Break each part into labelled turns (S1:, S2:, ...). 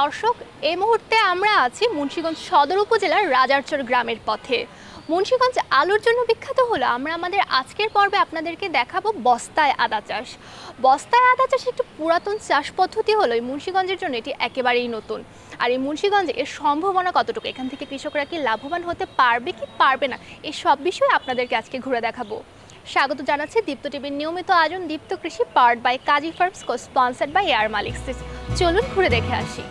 S1: দর্শক, এই মুহূর্তে আমরা আছি মুন্সিগঞ্জ সদর উপজেলার রাজারচর গ্রামের পথে। মুন্সিগঞ্জ আলুর জন্য বিখ্যাত হলো, আমরা আমাদের আজকের পর্বে আপনাদেরকে দেখাবো বস্তায় আদা চাষ। বস্তায় আদা চাষ একটু পুরাতন চাষ পদ্ধতি হলো, এই মুন্সিগঞ্জের জন্য এটি একেবারেই নতুন। আর এই মুন্সিগঞ্জে এর সম্ভাবনা কতটুকু? এখান থেকে কৃষকরা কি লাভবান হতে পারবে কি পারবে না এই সব বিষয়ে আপনাদেরকে আজকে ঘুরে দেখাবো। স্বাগত জানাচ্ছি দীপ্ত টিভির নিয়মিত আয়োজন Deepto Krishi part by Kazi farms co sponsored by A R Malik. চলুন ঘুরে দেখে আসি।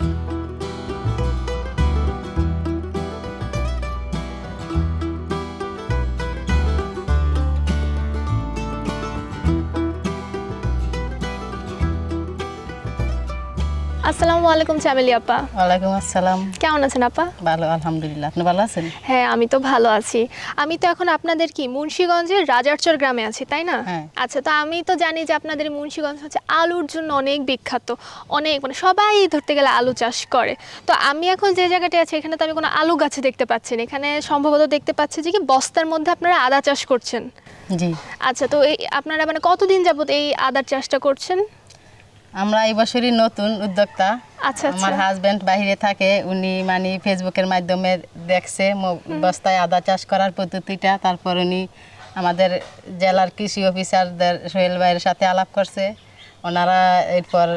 S1: আসসালামু আলাইকুম চামেলি আপা।
S2: ওয়ালাইকুম আসসালাম।
S1: কেমন আছেন আপা?
S2: ভালো আলহামদুলিল্লাহ। আপনি ভালো আছেন?
S1: হ্যাঁ আমি তো ভালো আছি। আমি তো এখন আপনাদের কি মুন্সিগঞ্জের রাজারচর গ্রামে আছি তাই না?
S2: হ্যাঁ।
S1: আচ্ছা তো আমি তো জানি যে আপনাদের মুন্সিগঞ্জ হচ্ছে আলুর জন্য অনেক বিখ্যাত। অনেক মানে সবাই ধরতে গেলে আলু চাষ করে। তো আমি এখন যে জায়গাটা আছি এখানে তো আমি কোনো আলু গাছে দেখতে পাচ্ছি না। এখানে সম্ভবত দেখতে পাচ্ছি যে কি বস্তার মধ্যে আপনারা আদা চাষ করছেন।
S2: জি।
S1: আচ্ছা তো এই আপনারা মানে কতদিন যাবত এই আদার চাষটা করছেন?
S2: আমরা এই বছরই নতুন উদ্যোক্তা।
S1: আচ্ছা
S2: আমার
S1: হাজব্যান্ড
S2: হাজবেন্ড বাইরে থাকে উনি মানে ফেসবুকের মাধ্যমে দেখছে বস্তায় আদা চাষ করার পদ্ধতিটা তারপর উনি আমাদের জেলার কৃষি অফিসারদের সোহেল ভাইয়ের সাথে আলাপ করছে। ওনারা এরপর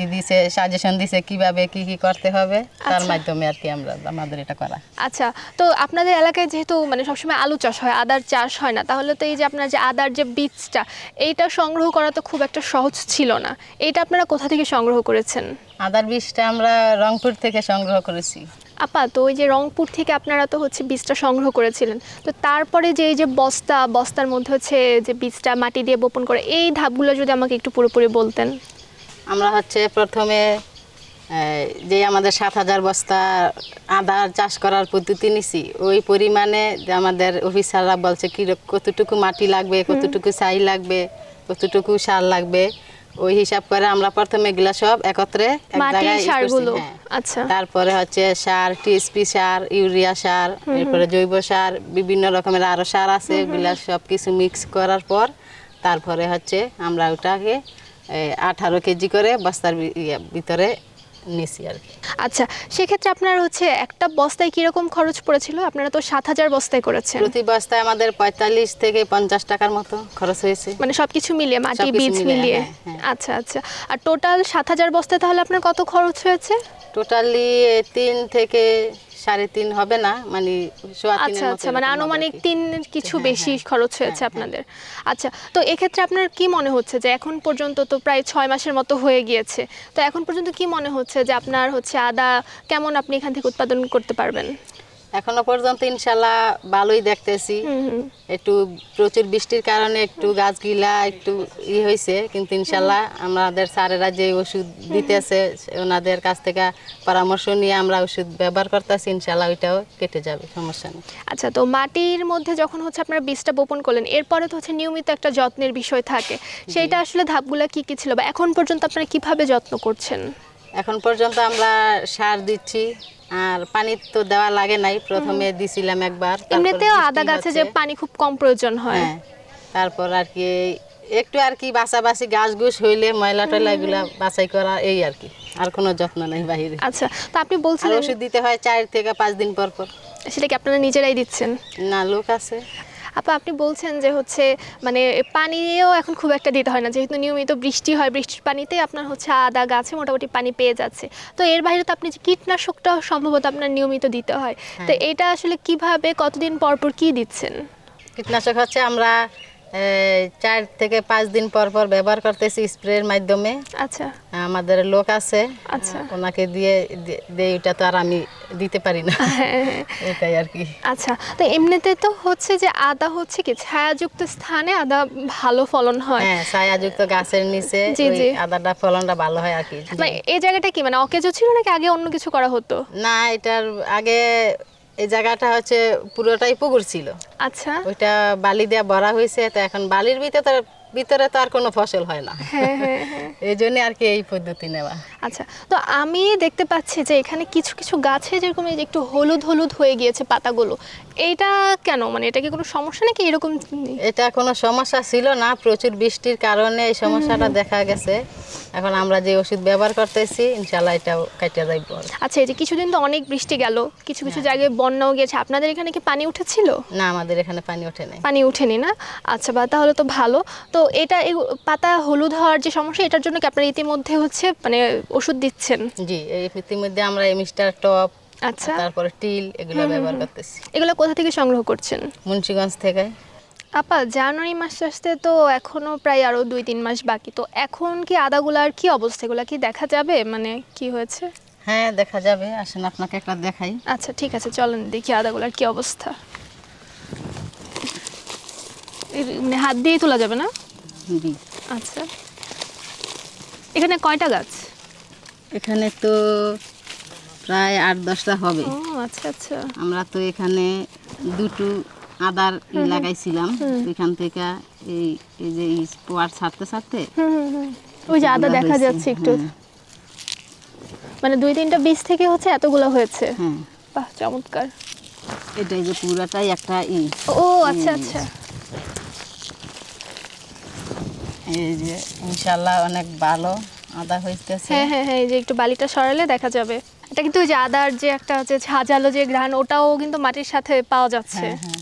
S2: ই দিছে সাজেশন দিছে কীভাবে কি কি করতে হবে। তার
S1: আচ্ছা।
S2: মাধ্যমে আর কি আমরা আমাদের এটা করা।
S1: আচ্ছা তো আপনাদের এলাকায় যেহেতু মানে সবসময় আলু চাষ হয় আদার চাষ হয় না তাহলে তো এই যে আপনার যে আদার যে বীজটা এইটা সংগ্রহ করা তো খুব একটা সহজ ছিল না। এইটা আপনারা কোথা থেকে সংগ্রহ করেছেন?
S2: আদার বীজটা আমরা রংপুর থেকে সংগ্রহ করেছি।
S1: আপা তো ওই যে রংপুর থেকে আপনারা তো হচ্ছে বীজটা সংগ্রহ করেছিলেন। তো তারপরে যে এই যে বস্তা বস্তার মধ্যে হচ্ছে যে বীজটা মাটি দিয়ে বপন করে এই ধাপগুলো যদি আমাকে একটু পুরোপুরি বলতেন।
S2: আমরা হচ্ছে প্রথমে যে আমাদের সাত হাজার বস্তা আদার চাষ করার পদ্ধতি নিছি ওই পরিমাণে যে আমাদের অফিসাররা বলছে কি কতটুকু মাটি লাগবে কতটুকু ছাই লাগবে কতটুকু সার লাগবে ওই হিসাব করে আমরা প্রথমে এগুলা সব একত্রে এক জায়গায়
S1: সারগুলো।
S2: হ্যাঁ।
S1: আচ্ছা।
S2: তারপরে হচ্ছে সার টিএসপি সার ইউরিয়া সার এরপরে জৈব সার বিভিন্ন রকমের আরও সার আছে এগুলা সব কিছু মিক্স করার পর তারপরে হচ্ছে আমরা ওটাকে আঠারো কেজি করে বস্তার ইয়ে ভিতরে নিছি আর কি।
S1: আচ্ছা সেক্ষেত্রে আপনার হচ্ছে একটা বস্তায় কীরকম খরচ পড়েছিল? আপনারা তো সাত হাজার বস্তায় করেছেন।
S2: প্রতি বস্তায় আমাদের পঁয়তাল্লিশ থেকে পঞ্চাশ টাকার মতো খরচ হয়েছে।
S1: মানে সবকিছু মিলিয়ে মাটি
S2: সবকিছু
S1: বীজ
S2: মিলিয়ে,
S1: মিলিয়ে?
S2: হ্যাঁ, হ্যাঁ।
S1: আচ্ছা আচ্ছা। আর টোটাল সাত হাজার বস্তায় তাহলে আপনার কত খরচ হয়েছে?
S2: টোটালি তিন থেকে সাড়ে তিন হবে না মানে
S1: আচ্ছা আচ্ছা মানে আনুমানিক তিন কিছু
S2: হ্যাঁ,
S1: বেশি
S2: হ্যাঁ।
S1: খরচ হয়েছে
S2: হ্যাঁ, হ্যাঁ।
S1: আপনাদের আচ্ছা তো এক্ষেত্রে আপনার কি মনে হচ্ছে যে এখন পর্যন্ত তো প্রায় ছয় মাসের মতো হয়ে গিয়েছে তো এখন পর্যন্ত কি মনে হচ্ছে যে আপনার হচ্ছে আদা কেমন আপনি এখান থেকে উৎপাদন করতে পারবেন
S2: এখনও পর্যন্ত ইনশাল্লাহ ভালোই দেখতেছি। একটু প্রচুর বৃষ্টির কারণে একটু গাছগুলা একটু ই হয়েছে কিন্তু ইনশাল্লাহ আমাদের স্যারেরা যে ওষুধ দিতেছে ওনাদের কাছ থেকে পরামর্শ নিয়ে আমরা ওষুধ ব্যবহার করতেছি ইনশাল্লাহ ওইটাও কেটে যাবে সমস্যা নেই।
S1: আচ্ছা তো মাটির মধ্যে যখন হচ্ছে আপনারা বীজটা বপন করলেন এরপরে তো হচ্ছে নিয়মিত একটা যত্নের বিষয় থাকে। সেইটা আসলে ধাপগুলো কি কি ছিল বা এখন পর্যন্ত আপনারা কীভাবে যত্ন করছেন?
S2: এখন পর্যন্ত আমরা সার দিচ্ছি আর পানি তো দেওয়া লাগে নাই প্রথমে দিছিলাম একবার
S1: এমনিতেও আদা গাছে যে পানি খুব কম প্রয়োজন হয়।
S2: হ্যাঁ তারপর আর কি একটু আর কি বাছাবাছি গাছ গুছ হইলে ময়লা টয়লা এগুলা বাছাই করা এই আর কি আর কোনো যত্ন নেই বাহিরে।
S1: আচ্ছা তো আপনি বলছিলেন
S2: ওষুধ দিতে হয় চার থেকে পাঁচ দিন পর পর।
S1: সেটা কি আপনারা নিজেরাই দিচ্ছেন?
S2: না লোক আছে।
S1: আপা আপনি বলছেন যে হচ্ছে মানে পানিও এখন খুব একটা দিতে হয় না। যেহেতু নিয়মিত বৃষ্টি হয় বৃষ্টির পানিতে আপনার হচ্ছে আদা গাছে মোটামুটি পানি পেয়ে যাচ্ছে। তো এর বাইরে তো আপনি যে কীটনাশকটা সম্ভবত আপনার নিয়মিত দিতে হয়। তো এটা আসলে কীভাবে কতদিন পর পর কি দিচ্ছেন?
S2: কীটনাশক হচ্ছে আমরা চার থেকে পাঁচ দিন পর পর ব্যবহার করতেছি স্প্রের মাধ্যমে।
S1: আচ্ছা।
S2: আমাদের লোক আছে
S1: আচ্ছা।
S2: ওনাকে দিয়ে দেই ওটা তো আর আমি দিতে পারি না। এটাই আর কি।
S1: আচ্ছা তো এমনিতে তো হচ্ছে যে আদা হচ্ছে কি ছায়াযুক্ত স্থানে আদা ভালো ফলন হয়।
S2: হ্যাঁ ছায়াযুক্ত গাছের নিচে ওই আদাটা ফলনটা ভালো হয় আর কি।
S1: মানে এই জায়গাটা কি মানে অকেজো ছিল নাকি আগে অন্য কিছু করা হতো?
S2: না এটার আগে এই জায়গাটা হচ্ছে পুরোটাই পুকুর ছিল।
S1: আচ্ছা।
S2: ওইটা বালি দিয়ে ভরা হয়েছে তো এখন বালির ভিতরে ভিতরে তো আর কোনো ফসল হয় না।
S1: হ্যাঁ হ্যাঁ হ্যাঁ।
S2: এই জন্য আর কি এই পদ্ধতি নেওয়া।
S1: আচ্ছা তো আমি দেখতে পাচ্ছি যে এখানে কিছু কিছু গাছে যেরকম এই যে একটু হলুদ হলুদ হয়ে গিয়েছে পাতাগুলো এইটা কেন? মানে এটা কি কোনো সমস্যা নাকি এরকম
S2: এটা কোনো সমস্যা ছিল না প্রচুর বৃষ্টির কারণে এই সমস্যাটা দেখা গেছে। এখন আমরা যে ওষুধ ব্যবহার করতেছি ইনশাল্লাহ এটাও কাটিয়ে যাইব
S1: আচ্ছা এই যে কিছুদিন তো অনেক বৃষ্টি গেল কিছু কিছু। জায়গায় বন্যাও গেছে আপনাদের এখানে কি পানি উঠেছিল?
S2: না আমাদের এখানে পানি ওঠে নাই।
S1: পানি উঠেনি না? আচ্ছা বা তাহলে তো ভালো। তো এটা পাতা হলুদ হওয়ার যে সমস্যা এটার জন্য কি আপনারা ইতিমধ্যে হচ্ছে মানে ওষুধ দিচ্ছেন?
S2: জি এই ইতিমধ্যে আমরা এই মিস্টার টপ
S1: আচ্ছা।
S2: তারপরে টিল এগুলো ব্যবহার করতেছি।
S1: এগুলো কোথা থেকে সংগ্রহ করছেন?
S2: মুন্সিগঞ্জ থেকে।
S1: আপা জানুয়ারি মাস আসতে তো এখনও প্রায় আরও দুই তিন মাস বাকি। তো এখন কি আদাগুলার কি অবস্থা? এগুলা কি দেখা যাবে? মানে কি হয়েছে?
S2: হ্যাঁ দেখা যাবে। আসেন আপনাকে একটা দেখাই।
S1: আচ্ছা ঠিক আছে চলেন দেখি আদাগুলার কি অবস্থা। মানে হাত দিয়েই তোলা যাবে না?
S2: জি
S1: আচ্ছা। এখানে কয়টা গাছ?
S2: এখানে তো প্রায় আট দশটা হবে।
S1: ও আচ্ছা আচ্ছা।
S2: আমরা তো এখানে দুটো আদার লাগাইছিলাম। এখান থেকে এই এই যে পোয়ার ছাড়তে ছাড়তে
S1: ওই যে আদা দেখা যাচ্ছে একটু।
S2: হ্যাঁ,
S1: মানে দুই তিনটা বীজ থেকে হচ্ছে এতগুলো হয়েছে।
S2: হ্যাঁ।
S1: বাহ চমৎকার।
S2: এটাই যে পুরাটাই একটা ই।
S1: ও আচ্ছা আচ্ছা।
S2: এই যে ইনশাল্লাহ অনেক ভালো আদা হইতেছে।
S1: হ্যাঁ হ্যাঁ হ্যাঁ এই যে একটু বালিটা সরালে দেখা যাবে। এটা কিন্তু ওই যে আদার যে একটা হচ্ছে ঝাঁঝালো যে ঘ্রাণ ওটাও কিন্তু মাটির সাথে পাওয়া যাচ্ছে।
S2: হ্যাঁ হ্যাঁ।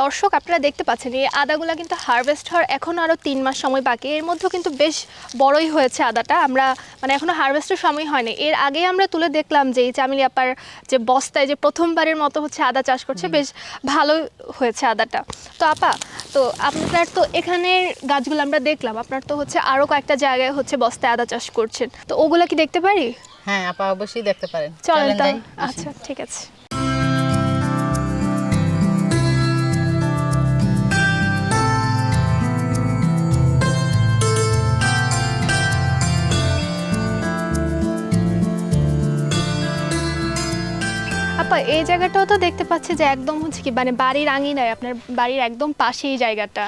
S1: দর্শক আপনারা দেখতে পাচ্ছেন এই আদাগুলা কিন্তু হারভেস্ট হওয়ার এখনও আরও তিন মাস সময় বাকি। এর মধ্যেও কিন্তু বেশ বড়ই হয়েছে আদাটা। আমরা মানে এখনও হারভেস্টের সময় হয়নি। এর আগে আমরা তুলে দেখলাম যে এই চামিলি আপার যে বস্তায় যে প্রথমবারের মতো হচ্ছে আদা চাষ করছে বেশ ভালো হয়েছে আদাটা। তো আপা তো আপনার তো এখানের গাছগুলো আমরা দেখলাম। আপনার তো হচ্ছে আরও কয়েকটা জায়গায় হচ্ছে বস্তায় আদা চাষ করছেন। তো ওগুলা কি দেখতে পারি?
S2: হ্যাঁ আপা অবশ্যই দেখতে পারেন।
S1: চলেন। আচ্ছা ঠিক আছে। আপা এই জায়গাটাও তো দেখতে পাচ্ছি যে একদম হচ্ছে কি মানে বাড়ির আঙিনায় আপনার বাড়ির একদম পাশেই এই জায়গাটা।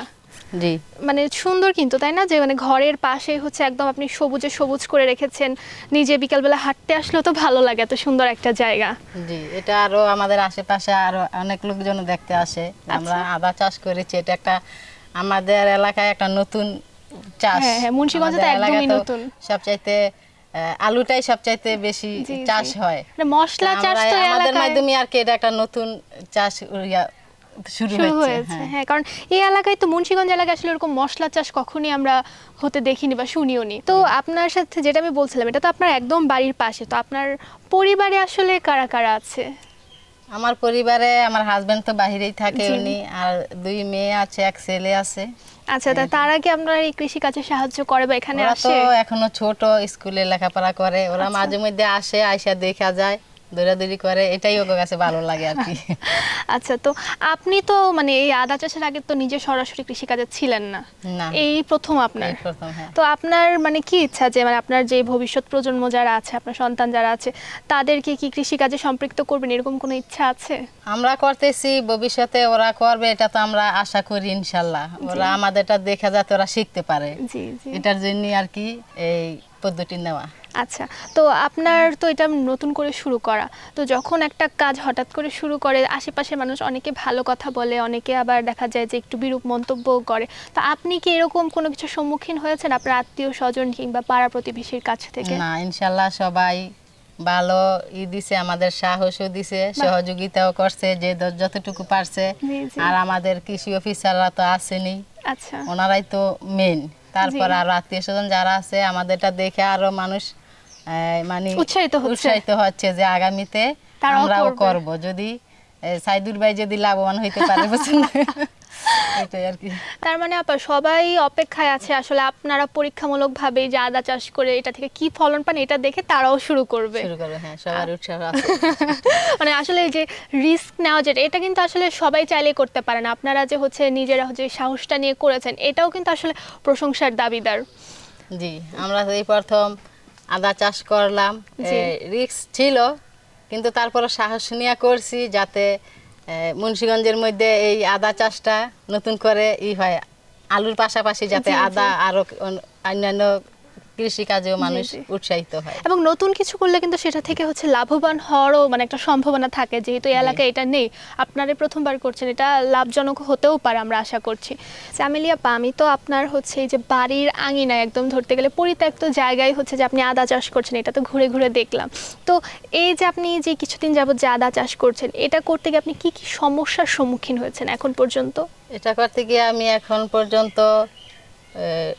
S2: জি।
S1: মানে সুন্দর কিন্তু তাই না? যে মানে ঘরের পাশেই হচ্ছে একদম আপনি সবুজে সবুজ করে রেখেছেন নিজে বিকালবেলা হাঁটতে আসলেও তো ভালো লাগে এত সুন্দর একটা জায়গা।
S2: জি এটা আরও আমাদের আশেপাশে আরও অনেক লোকজন দেখতে আসে। আমরা
S1: আচ্ছা।
S2: আদা চাষ করেছি এটা একটা আমাদের এলাকায় একটা নতুন চাষ।
S1: হ্যাঁ, হ্যাঁ, মুন্সিগঞ্জে তো একদমই নতুন।
S2: সবচাইতে আলুটাই সবচাইতে বেশি। চাষ হয়।
S1: মানে মশলা চাষ তো
S2: আমাদের মাধ্যমে আর কি এটা একটা নতুন চাষ শুরু হয়েছে হ্যাঁ।
S1: হ্যাঁ কারণ এই এলাকায় তো মুন্সিগঞ্জ এলাকায় আসলে এরকম মশলা চাষ কখনই আমরা হতে দেখিনি বা শুনিও নি। তো আপনার সাথে যেটা আমি বলছিলাম এটা তো আপনার একদম বাড়ির পাশে তো আপনার পরিবারে আসলে কারা কারা আছে?
S2: আমার পরিবারে আমার হাজবেন্ড তো বাহিরেই থাকে উনি আর দুই মেয়ে আছে এক ছেলে আছে।
S1: আচ্ছা তা তারা কি আপনার এই কৃষি কাজে সাহায্য করে বা এখানে আসে?
S2: এখনও ছোট স্কুলে লেখাপড়া করে। ওরা
S1: আচ্ছা।
S2: মাঝে মধ্যে আসে আইসা দেখা যায়। দৌড়াদৌড়ি করে এটাই ওর কাছে ভালো লাগে আর কি।
S1: আচ্ছা তো আপনি তো মানে এই আদা চাষের আগে তো নিজে সরাসরি কৃষিকাজে ছিলেন না। এই প্রথম আপনার।
S2: হ্যাঁ।
S1: তো আপনার মানে কি ইচ্ছা যে মানে আপনার যে ভবিষ্যৎ প্রজন্ম যারা আছে আপনার সন্তান যারা আছে তাদেরকে কি কৃষিকাজে সম্পৃক্ত করবেন? এরকম কোনো ইচ্ছা আছে?
S2: আমরা করতেছি ভবিষ্যতে ওরা করবে এটা তো আমরা আশা করি ইনশাল্লাহ। ওরা আমাদেরটা দেখা যাতে ওরা শিখতে পারে।
S1: জি জি।
S2: এটার জন্য আর কি এই পদ্ধতি নেওয়া।
S1: আচ্ছা তো আপনার তো এটা নতুন করে শুরু করা। তো যখন একটা কাজ হঠাৎ করে শুরু করে আশেপাশের মানুষ অনেকে ভালো কথা বলে অনেকে আবার দেখা যায় যে একটু বিরূপ মন্তব্য করে। তো আপনি কি এরকম কোনো কিছু সম্মুখীন হয়েছেন আপনার আত্মীয় স্বজন কিংবা পাড়া প্রতিবেশীর কাছ থেকে?
S2: না ইনশাল্লাহ সবাই ভালো ই দিছে আমাদের সাহসও দিছে সহযোগিতাও করছে যে যতটুকু পারছে। আর আমাদের কৃষি অফিসাররা তো আসেনি।
S1: আচ্ছা।
S2: ওনারাই তো মেন তারপর। আরও আত্মীয় স্বজন যারা আছে আমাদেরটা দেখে আরও মানুষ মানে
S1: উৎসাহিত
S2: উৎসাহিত হচ্ছে যে আগামীতে আমরাও করব। যদি আহ, সাইদুর ভাই যদি লাভবান হইতে পারে বুঝছেন? এটাই আর কি।
S1: তার মানে আপা সবাই অপেক্ষায় আছে আসলে আপনারা পরীক্ষামূলকভাবে যে আদা চাষ করে এটা থেকে কি ফলন পান এটা দেখে তারাও শুরু করবে।
S2: শুরু করবে হ্যাঁ সবার উৎসাহ আছে।
S1: মানে আসলে যে রিস্ক নেওয়া যেটা এটা কিন্তু আসলে সবাই চাইলে করতে পারে না। আপনারা যে হচ্ছে নিজেরা হচ্ছে সাহসটা নিয়ে করেছেন এটাও কিন্তু আসলে প্রশংসার দাবিদার।
S2: জি আমরা এই প্রথম আদা চাষ করলাম। রিক্স ছিল কিন্তু তারপরে সাহস নিয়ে করছি যাতে মুন্সীগঞ্জের মধ্যে এই আদা চাষটা নতুন করে ই হয় আলুর পাশাপাশি যাতে। আদা আরও অন্যান্য কৃষি কাজেও মানুষ উৎসাহিত হয়।
S1: এবং নতুন কিছু করলে কিন্তু সেটা থেকে হচ্ছে লাভবান হওয়ারও মানে একটা সম্ভাবনা থাকে যেহেতু এই এলাকায় এটা নেই। আপনারা প্রথমবার করছেন এটা লাভজনক হতেও পারে আমরা আশা করছি। চামেলিয়া পা আমি তো আপনার হচ্ছে এই যে বাড়ির আঙিনায় একদম ধরতে গেলে পরিত্যক্ত জায়গায় হচ্ছে যে আপনি আদা চাষ করছেন এটা তো ঘুরে ঘুরে দেখলাম। তো এই যে আপনি যে কিছুদিন যাবত যে আদা চাষ করছেন এটা করতে গিয়ে আপনি কি কি সমস্যার সম্মুখীন হয়েছেন এখন পর্যন্ত?
S2: এটা করতে গিয়ে আমি এখন পর্যন্ত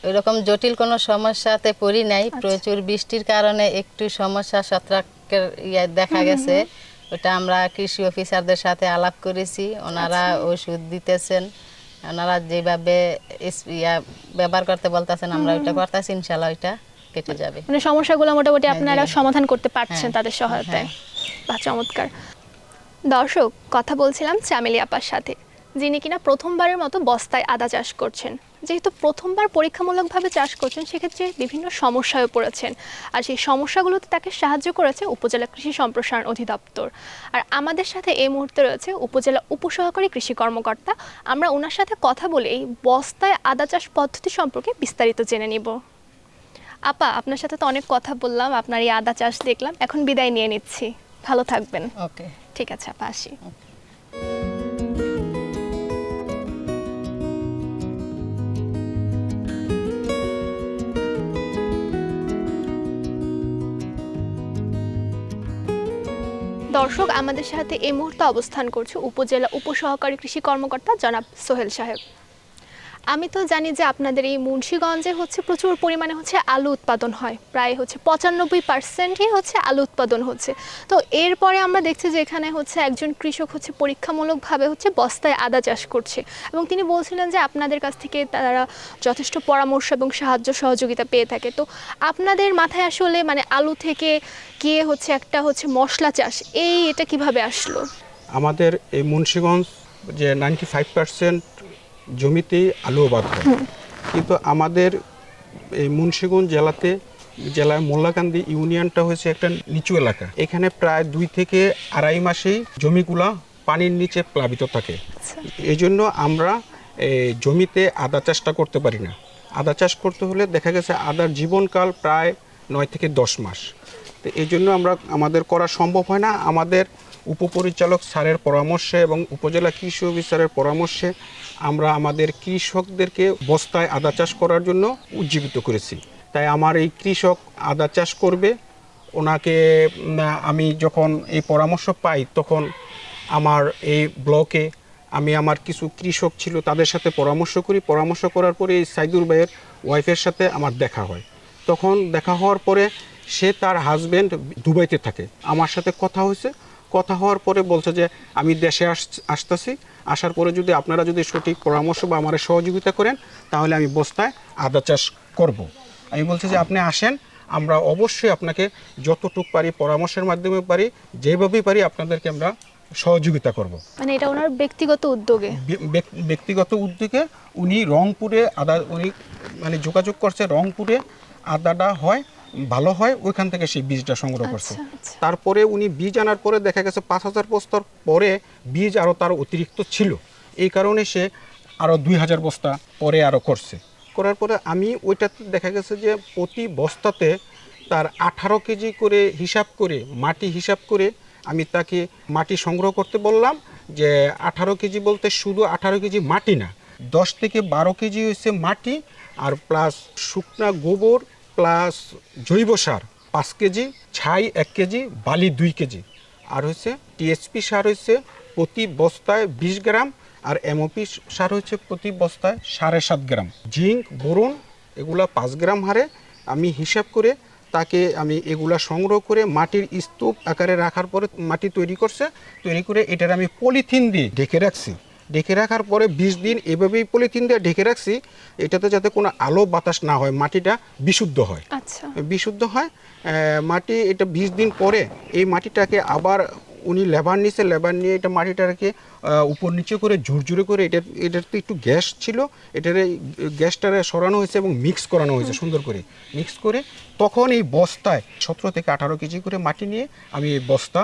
S2: এরকম জটিল কোনো সমস্যাতে পড়ি নাই।
S1: আচ্ছা।
S2: প্রচুর বৃষ্টির কারণে একটু সমস্যা ছত্রাকের ইয়ে দেখা গেছে। ওটা আমরা কৃষি অফিসারদের সাথে আলাপ করেছি। ওনারা
S1: আচ্ছা।
S2: ওষুধ দিতেছেন। ওনারা যেভাবে ইয়া ব্যবহার করতে বলতেছেন আমরা ওইটা করতেছি ইনশাল্লাহ ওইটা কেটে যাবে।
S1: মানে সমস্যাগুলো মোটামুটি
S2: হ্যাঁ,
S1: আপনারা সমাধান করতে পারছেন
S2: হ্যাঁ,
S1: তাদের সহায়তায়।
S2: হ্যাঁ।
S1: বা চমৎকার। দর্শক কথা বলছিলাম চামেলি আপার সাথে যিনি কিনা প্রথমবারের মতো বস্তায় আদা চাষ করছেন। যেহেতু প্রথমবার পরীক্ষামূলকভাবে চাষ করছেন সেক্ষেত্রে বিভিন্ন সমস্যায় পড়েছেন। আর সেই সমস্যাগুলোতে তাকে সাহায্য করেছে উপজেলা কৃষি সম্প্রসারণ অধিদপ্তর। আর আমাদের সাথে এই মুহূর্তে রয়েছে উপজেলা উপসহকারী কৃষি কর্মকর্তা। আমরা ওনার সাথে কথা বলে এই বস্তায় আদা চাষ পদ্ধতি সম্পর্কে বিস্তারিত জেনে নিব। আপা আপনার সাথে তো অনেক কথা বললাম আপনার এই আদা চাষ দেখলাম এখন বিদায় নিয়ে নিচ্ছি। ভালো থাকবেন।
S2: ওকে।
S1: ঠিক আছে আপা আসি। দর্শক আমাদের সাথে এই মুহূর্তে অবস্থান করছে উপজেলা উপসহকারী কৃষি কর্মকর্তা জনাব সোহেল সাহেব। আমি তো জানি যে আপনাদের এই মুন্সীগঞ্জে হচ্ছে প্রচুর পরিমাণে হচ্ছে আলু উৎপাদন হয়। প্রায় হচ্ছে পঁচানব্বই পার্সেন্টই হচ্ছে আলু উৎপাদন হচ্ছে। তো এরপরে আমরা দেখছি যে এখানে হচ্ছে একজন কৃষক হচ্ছে পরীক্ষামূলকভাবে হচ্ছে বস্তায় আদা চাষ করছে এবং তিনি বলছিলেন যে আপনাদের কাছ থেকে তারা যথেষ্ট পরামর্শ এবং সাহায্য সহযোগিতা পেয়ে থাকে। তো আপনাদের মাথায় আসলে মানে আলু থেকে গিয়ে হচ্ছে একটা হচ্ছে মশলা চাষ, এই এটা কীভাবে আসলো?
S3: আমাদের এই মুন্সীগঞ্জ যে নাইনটি ফাইভ পার্সেন্ট জমিতেই আলু আবাদ হয় কিন্তু আমাদের এই মুন্সীগঞ্জ জেলাতে জেলার মোল্লাকান্দি ইউনিয়নটা হয়েছে একটা নিচু এলাকা। এখানে প্রায় দুই থেকে আড়াই মাসেই জমিগুলা পানির নিচে প্লাবিত থাকে।
S1: আচ্ছা।
S3: এই জন্য আমরা এই জমিতে আদা চাষটা করতে পারি না। আদা চাষ করতে হলে দেখা গেছে আদার জীবনকাল প্রায় নয় থেকে দশ মাস। তো এই জন্য আমরা আমাদের করা সম্ভব হয় না। আমাদের উপপরিচালক স্যারের পরামর্শে এবং উপজেলা কৃষি অফিসারের পরামর্শে আমরা আমাদের কৃষকদেরকে বস্তায় আদা চাষ করার জন্য উজ্জীবিত করেছি। তাই আমার এই কৃষক আদা চাষ করবে, ওনাকে আমি যখন এই পরামর্শ পাই তখন আমার এই ব্লকে আমি আমার কিছু কৃষক ছিল তাদের সাথে পরামর্শ করি। পরামর্শ করার পরে এই সাইদুর ভাইয়ের ওয়াইফের সাথে আমার দেখা হয়। তখন দেখা হওয়ার পরে সে তার হাজব্যান্ড দুবাইতে থাকে। আমার সাথে কথা হয়েছে। কথা হওয়ার পরে বলছে যে আমি দেশে আস আসতেছি। আসার পরে যদি আপনারা যদি সঠিক পরামর্শ বা আমার সহযোগিতা করেন তাহলে আমি বস্তায় আদা চাষ করব। আমি বলছি যে আপনি আসেন আমরা অবশ্যই আপনাকে যতটুক পারি পরামর্শের মাধ্যমে পারি যেভাবেই পারি আপনাদেরকে আমরা সহযোগিতা করব।
S1: মানে এটা ওনার ব্যক্তিগত উদ্যোগে?
S3: ব্যক্তিগত উদ্যোগে উনি রংপুরে আদা উনি মানে যোগাযোগ করছে রংপুরে আদাটা হয়। ভালো হয় ওইখান থেকে সেই বীজটা সংগ্রহ করছে।
S1: আচ্ছা, আচ্ছা।
S3: তারপরে উনি বীজ আনার পরে দেখা গেছে পাঁচ হাজার বস্তার পরে বীজ আরও তার অতিরিক্ত ছিল। এই কারণে সে আরও দুই হাজার বস্তা পরে আরও করছে। করার পরে আমি ওইটাতে দেখা গেছে যে প্রতি বস্তাতে তার আঠারো কেজি করে হিসাব করে মাটি হিসাব করে আমি তাকে মাটি সংগ্রহ করতে বললাম যে আঠারো কেজি বলতে শুধু আঠারো কেজি মাটি না দশ থেকে বারো কেজি হচ্ছে মাটি আর প্লাস শুকনা গোবর প্লাস জৈব সার পাঁচ কেজি, ছাই এক কেজি, বালি দুই কেজি। আর হচ্ছে টিএসপি সার হচ্ছে প্রতি বস্তায় বিশ গ্রাম আর এমওপি সার হচ্ছে প্রতি বস্তায় সাড়ে সাত গ্রাম। জিঙ্ক, বোরন এগুলা পাঁচ গ্রাম হারে। আমি হিসাব করে তাকে আমি এগুলা সংগ্রহ করে মাটির স্তূপ আকারে রাখার পরে মাটি তৈরি করছে। তৈরি করে এটার আমি পলিথিন দিয়ে ঢেকে রাখছি। ঢেকে রাখার পরে বিশ দিন এভাবেই পলিথিন দিয়ে ঢেকে রাখছি। এটাতে যাতে কোনো আলো বাতাস না হয় মাটিটা বিশুদ্ধ হয়।
S1: আচ্ছা।
S3: বিশুদ্ধ হয় মাটি এটা বিশ দিন পরে এই মাটিটাকে আবার উনি লেবার নিছে লেবার নিয়ে এটা মাটিটাকে উপর নিচে করে ঝুরঝুরে করে এটা এটার তো একটু গ্যাস ছিল এটারে গ্যাসটারে সরানো হয়েছে এবং মিক্স করানো হয়েছে সুন্দর করে। মিক্স করে তখন এই বস্তায় সতেরো থেকে আঠারো কেজি করে মাটি নিয়ে আমি এই বস্তা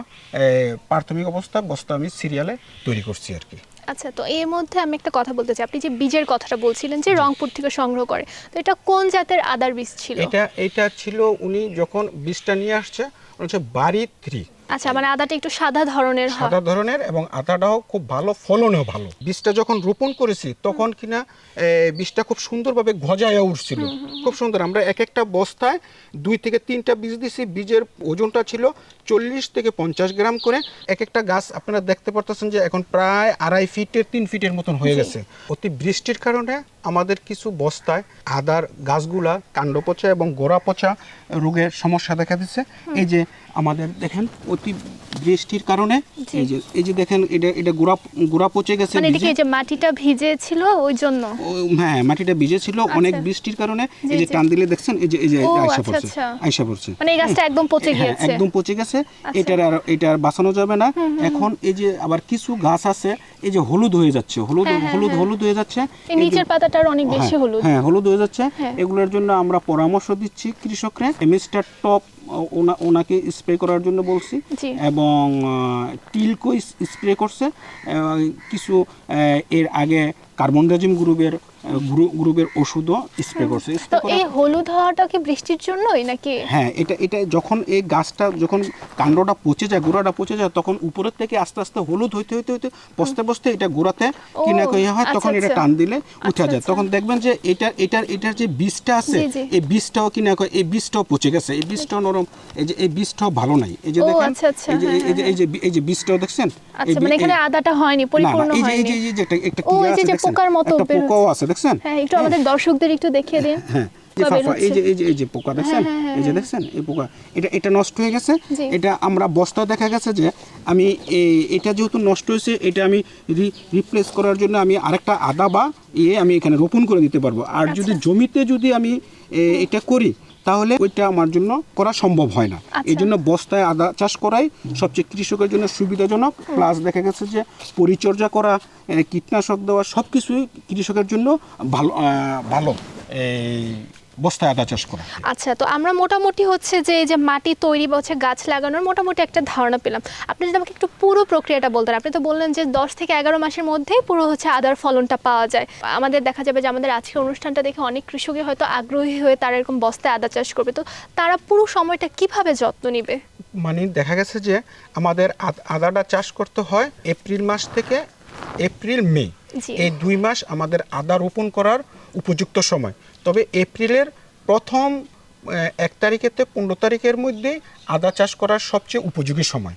S3: প্রাথমিক অবস্থা বস্তা আমি সিরিয়ালে তৈরি করছি আর কি।
S1: আচ্ছা তো এর মধ্যে আমি একটা কথা বলতে চাই। আপনি যে বীজের কথাটা বলছিলেন যে রংপুর থেকে সংগ্রহ করে, তো এটা কোন জাতের আদার বীজ ছিল?
S3: এটা এটা ছিল উনি যখন বীজটা নিয়ে আসছে হচ্ছে বাড়ি থ্রি
S1: আচ্ছা মানে আদাটা একটু সাদা ধরনের হয়।
S3: সাদা ধরনের এবং আদাটাও খুব ভালো ফলনও ভালো। বীজটা যখন রোপণ করেছি তখন কিনা বীজটা খুব সুন্দরভাবে গজায়া উঠছিল। খুব সুন্দর। আমরা এক একটা বস্তায় দুই থেকে তিনটা বীজ দিছি। বীজের ওজনটা ছিল চল্লিশ থেকে পঞ্চাশ গ্রাম করে। এক একটা গাছ আপনারা দেখতে পারতেছেন যে এখন প্রায় আড়াই ফিটের তিন ফিটের মতন হয়ে গেছে। অতি বৃষ্টির কারণে আমাদের কিছু বস্তায় আদার গাছগুলা কাণ্ড পচা এবং গোড়া পচা রোগের সমস্যা দেখা দিচ্ছে। এই যে আমাদের, দেখেন, অতি বৃষ্টির কারণে এই যে এই যে দেখেন এটা এটা গোড়া গোড়া পচে গেছে
S1: মানে এদিকে এই যে মাটিটা ভিজে ছিল ওই জন্য
S3: হ্যাঁ মাটিটা ভিজে ছিল অনেক বৃষ্টির কারণে। এই যে টান দিলে দেখছেন এই যে এই যে আইসা
S1: আচ্ছা,
S3: পড়ছে
S1: আচ্ছা।
S3: আইসা পড়ছে।
S1: মানে এই গাছটা একদম পচে
S3: হ্যাঁ,
S1: গিয়েছে।
S3: একদম পচে গেছে। এটার আর এটা আর বাঁচানো যাবে না। এখন এই যে আবার কিছু গাছ আছে এই যে হলুদ হয়ে যাচ্ছে হলুদ
S1: হ্যাঁ, হ্যাঁ,
S3: হলুদ
S1: হ্যাঁ।
S3: হলুদ হয়ে যাচ্ছে।
S1: এই নিচের পাতাটার অনেক বেশি
S3: হ্যাঁ,
S1: হলুদ।
S3: হ্যাঁ হলুদ হয়ে যাচ্ছে।
S1: হ্যাঁ।
S3: এগুলোর জন্য আমরা পরামর্শ দিচ্ছি কৃষকরা। মিস্টার টপ ওনাকে স্প্রে করার জন্য বলছি। এবং টিলকো স্প্রে করছে কিছু এর আগে কার্বন রাজিম গ্রুপের গ্রুপের ওষুধও স্প্রে করছে।
S1: তো এই হলুদ হওয়াটা কি বৃষ্টির জন্যই নাকি?
S3: হ্যাঁ এটা এটা যখন এই গাছটা যখন কাণ্ডটা পচে যায় গোড়াটা পচে যায় তখন উপরের থেকে আস্তে আস্তে হলুদ হইতে হইতে হইতে বসতে বসতে এটা গোড়াতে কিনা হয় তখন
S1: আচ্ছা,
S3: এটা
S1: আচ্ছা।
S3: টান দিলে উঠে
S1: আচ্ছা,
S3: যায়। তখন দেখবেন যে এটা এটার এটার যে বীজটা আছে। এই বীজটাও কিনা কয় এই বীজটাও পচে গেছে। এই বীজটাও নরম। এই যে এই বীজটাও ভালো নাই। এই যে দেখেন এই যে
S1: হ্যাঁ,
S3: এই যে এই যে এই যে বীজটাও দেখছেন?
S1: আচ্ছা মানে এখানে আদাটা হয়নি
S3: না, না,
S1: পরিপূর্ণ
S3: যে এই যে এই যে একটা একটা
S1: পোকার মতো
S3: পোকাও আছে দেখছেন?
S1: হ্যাঁ একটু আমাদের দর্শকদের একটু দেখিয়ে দিন।
S3: হ্যাঁ যে
S1: পোকা
S3: এই যে এই যে এই যে পোকা দেখছেন?
S1: হ্যাঁ, হ্যাঁ,
S3: এই যে দেখছেন? এই পোকা এটা এটা নষ্ট হয়ে গেছে। এটা আমরা বস্তা দেখা গেছে যে আমি এই- এটা যেহেতু নষ্ট হয়েছে এটা আমি রিপ্লেস করার জন্য আমি আরেকটা আদা বা ইয়ে আমি এখানে রোপণ করে দিতে পারব। আর যদি
S1: আচ্ছা।
S3: জমিতে যদি আমি এটা করি তাহলে ওইটা আমার জন্য করা সম্ভব হয় না।
S1: আচ্ছা।
S3: এই জন্য বস্তায় আদা চাষ করাই সবচেয়ে কৃষকের জন্য সুবিধাজনক। প্লাস দেখা গেছে যে পরিচর্যা করা কীটনাশক দেওয়া সব কিছুই কৃষকের জন্য ভালো ভালো। এই বস্তায় আদা চাষ করা।
S1: আচ্ছা তো আমরা মোটামুটি হচ্ছে যে এই যে মাটি তৈরি বা হচ্ছে গাছ লাগানোর মোটামুটি একটা ধারণা পেলাম। আপনি যদি আমাকে একটু পুরো প্রক্রিয়াটা বলতেন। আপনি তো বললেন যে দশ থেকে এগারো মাসের মধ্যেই পুরো হচ্ছে আদার ফলনটা পাওয়া যায়। আমাদের দেখা যাবে যে আমাদের আজকের অনুষ্ঠানটা দেখে অনেক কৃষকই হয়তো আগ্রহী হয়ে তারা এরকম বস্তায় আদা চাষ করবে। তো তারা পুরো সময়টা কীভাবে যত্ন নিবে?
S3: মানে দেখা গেছে যে আমাদের আদ- আদাটা চাষ করতে হয় এপ্রিল মাস থেকে এপ্রিল মে। এই দুই মাস আমাদের আদা রোপণ করার উপযুক্ত সময়। তবে এপ্রিলের প্রথম এক তারিখেতে পনেরো তারিখের মধ্যে আদা চাষ করার সবচেয়ে উপযোগী সময়।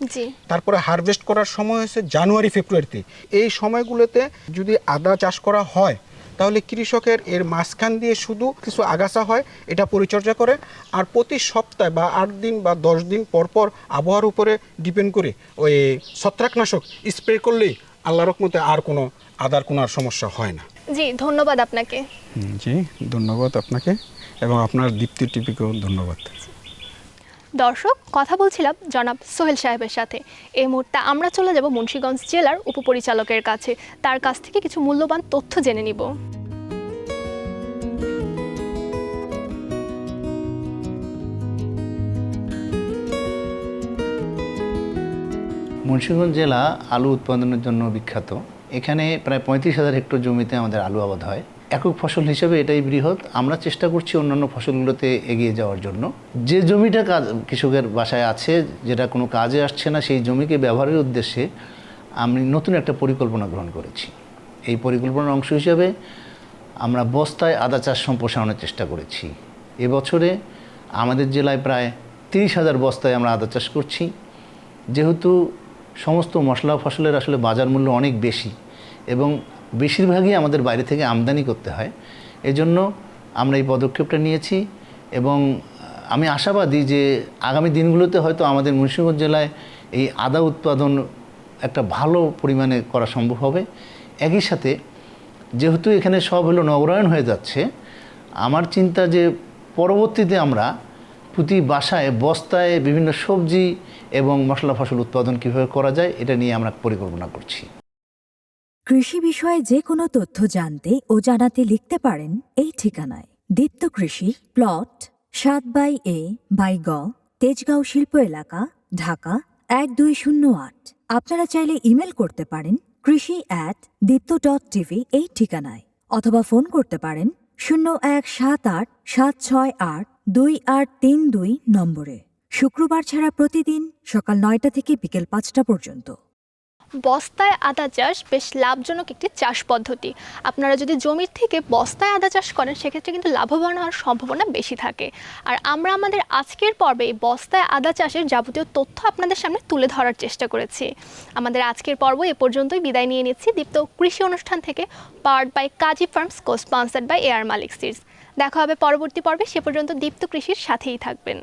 S3: তারপরে হারভেস্ট করার সময় হচ্ছে জানুয়ারি ফেব্রুয়ারিতে। এই সময়গুলোতে যদি আদা চাষ করা হয় তাহলে কৃষকের এর মাঝখান দিয়ে শুধু কিছু আগাছা হয় এটা পরিচর্যা করে। আর প্রতি সপ্তাহে বা আট দিন বা দশ দিন পর পর আবহাওয়ার উপরে ডিপেন্ড করে ওই ছত্রাকনাশক স্প্রে করলেই আল্লাহর রকমতে আর কোনো আদার কোনো আর সমস্যা হয় না।
S1: জি ধন্যবাদ আপনাকে।
S3: জি ধন্যবাদ আপনাকে এবং আপনার দীপ্তি টিপিকেও ধন্যবাদ।
S1: দর্শক কথা বলছিলাম জনাব সোহেল সাহেবের সাথে। এই মুহূর্তে আমরা চলে যাব মুন্সিগঞ্জ জেলার উপপরিচালকের কাছে। তার কাছ থেকে কিছু মূল্যবান তথ্য জেনে নিব।
S4: মুন্সিগঞ্জ জেলা আলু উৎপাদনের জন্য বিখ্যাত। এখানে প্রায় পঁয়ত্রিশ হাজার হেক্টর জমিতে আমাদের আলু আবাদ হয়। একক ফসল হিসেবে এটাই বৃহৎ। আমরা চেষ্টা করছি অন্যান্য ফসলগুলোতে এগিয়ে যাওয়ার জন্য। যে জমিটা কাজ, কৃষকের বাসায় আছে, যেটা কোনো কাজে আসছে না, সেই জমিকে ব্যবহারের উদ্দেশ্যে আমি নতুন একটা পরিকল্পনা গ্রহণ করেছি। এই পরিকল্পনার অংশ হিসাবে আমরা বস্তায় আদা চাষ সম্প্রসারণের চেষ্টা করেছি। এবছরে আমাদের জেলায় প্রায় তিরিশ হাজার বস্তায় আমরা আদা চাষ করছি। যেহেতু সমস্ত মশলা ফসলের আসলে বাজার মূল্য অনেক বেশি এবং বেশিরভাগই আমাদের বাইরে থেকে আমদানি করতে হয়। এজন্য আমরা এই পদক্ষেপটা নিয়েছি এবং আমি আশাবাদী যে আগামী দিনগুলোতে হয়তো আমাদের মুন্সিগঞ্জ জেলায় এই আদা উৎপাদন একটা ভালো পরিমাণে করা সম্ভব হবে। একই সাথে যেহেতু এখানে সব হলো নগরায়ণ হয়ে যাচ্ছে, আমার চিন্তা যে পরবর্তীতে আমরা প্রতি বাসায় বস্তায় বিভিন্ন সবজি এবং মশলা ফসল উৎপাদন কীভাবে করা যায়, এটা নিয়ে আমরা পরিকল্পনা করছি।
S5: কৃষি বিষয়ে যে কোনো তথ্য জানতে ও জানাতে লিখতে পারেন এই ঠিকানায়। দীপ্ত কৃষি, প্লট, সাত বাই এ, বাই গ, তেজগাঁও শিল্প এলাকা, ঢাকা, এক দুই শূন্য আট। আপনারা চাইলে ইমেল করতে পারেন কৃষি অ্যাট দীপ্ত ডট টিভি এই ঠিকানায়। অথবা ফোন করতে পারেন শূন্য এক সাত আট সাত ছয় আট দুই আট তিন দুই নম্বরে। শুক্রবার ছাড়া প্রতিদিন সকাল নয়টা থেকে বিকেল পাঁচটা পর্যন্ত।
S1: বস্তায় আদা চাষ বেশ লাভজনক একটি চাষ পদ্ধতি। আপনারা যদি জমির থেকে বস্তায় আদা চাষ করেন, সেক্ষেত্রে কিন্তু লাভবান হওয়ার সম্ভাবনা বেশি থাকে। আর আমরা আমাদের আজকের পর্বে এই বস্তায় আদা চাষের যাবতীয় তথ্য আপনাদের সামনে তুলে ধরার চেষ্টা করেছি। আমাদের আজকের পর্ব এ পর্যন্তই বিদায় নিয়ে নিচ্ছি। দীপ্ত কৃষি অনুষ্ঠান থেকে powered by Kazi farms co sponsored by A R Malik seeds. দেখা হবে পরবর্তী পর্বে। সে পর্যন্ত দীপ্ত কৃষির সাথেই থাকবেন।